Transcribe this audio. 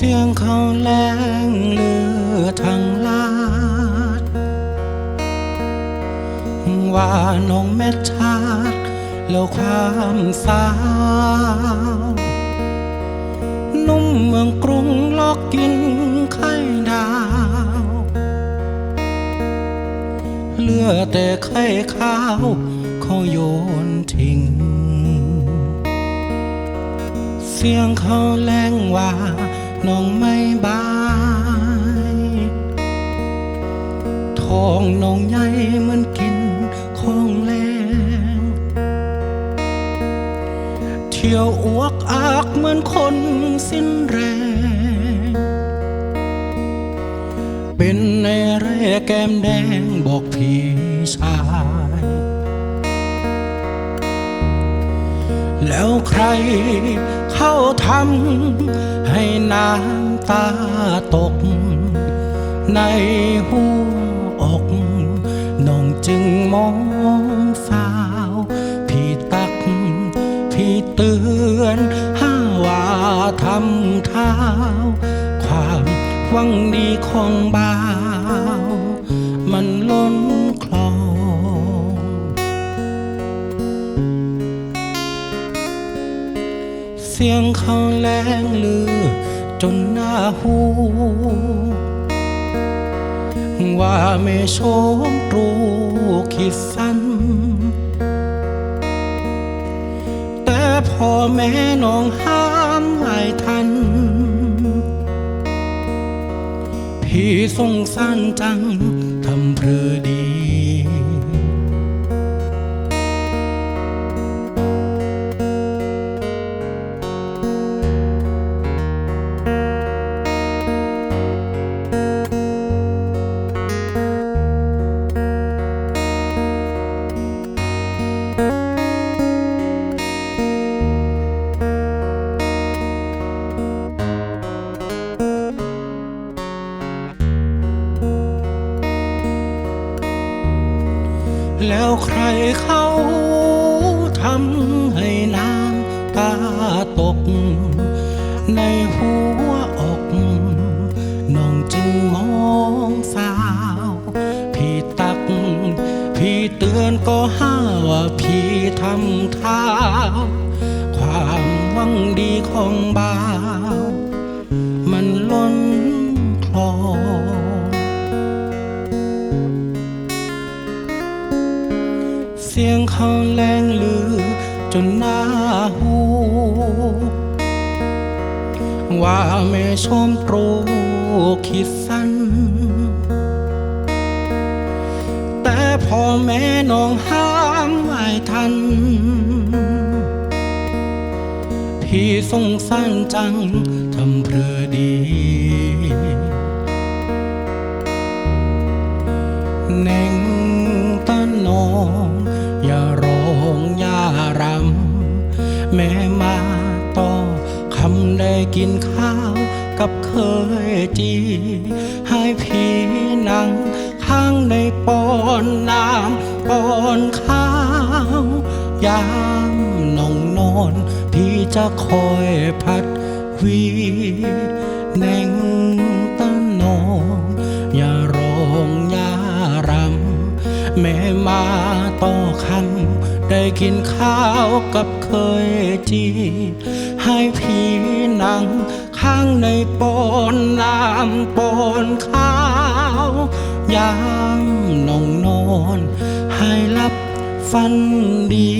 เสียงเขาแรงเลือทางลาด ว่าน้องแม่ชาติแล้วความสาว นุ่มเมืองกรุงลอกกินไข่ดาวเหลือแต่ไข่ข้าวเขาโยนทิ้งเสียงเขาแรงว่า น้องไม่บายท้องน้องใหญ่เหมือนกินของแรงเที่ยวอวกอากเหมือนคนสิ้นแรง เป็นในแร่แก้มแดงบอกพี่ชายแล้วใครเข้าทำ ให้น้ำตาตก ในหัวอกน้องจึงมองสาว พี่ตัก พี่เตือนห้าว่าทำเท้า ความหวังดีของบ่าว มันล้นค สียงเขาแรงลือ จนหน้าหู ว่าไม่ชมตรูคิดสั้น แต่พ่อแม่น้องห้ามไม่ทัน พี่สงสารจังทำเพรือดี แล้วใครเขาทำให้น้ำตาตก ในหัวอกน้องจึงมองสาว พี่ตัก พี่เตือนก็ห้าว่าพี่ทำเท้า ความหวังดีของบ่าว สียงเขาแรงลือจนหน้าหู ว่าแม่ชมตรูคิดสั้น แต่พ่อแม่น้องห้ามไม่ทัน พี่สงสารจังทำเพรือดีเน่ กินข้าวกับเคยจี ให้พี่นั่งข้างในปอนน้ำปอนข้าวยามน้องนอนพี่จะคอยพัดวีแน่งตาหนองอย่าร้องอย่า แม่มาต่อคำได้กินข้าวกับเคยจี ให้พี่นั่งข้างในปอนน้ำปอนข้าวยามน้องนอน ให้รับฟันดี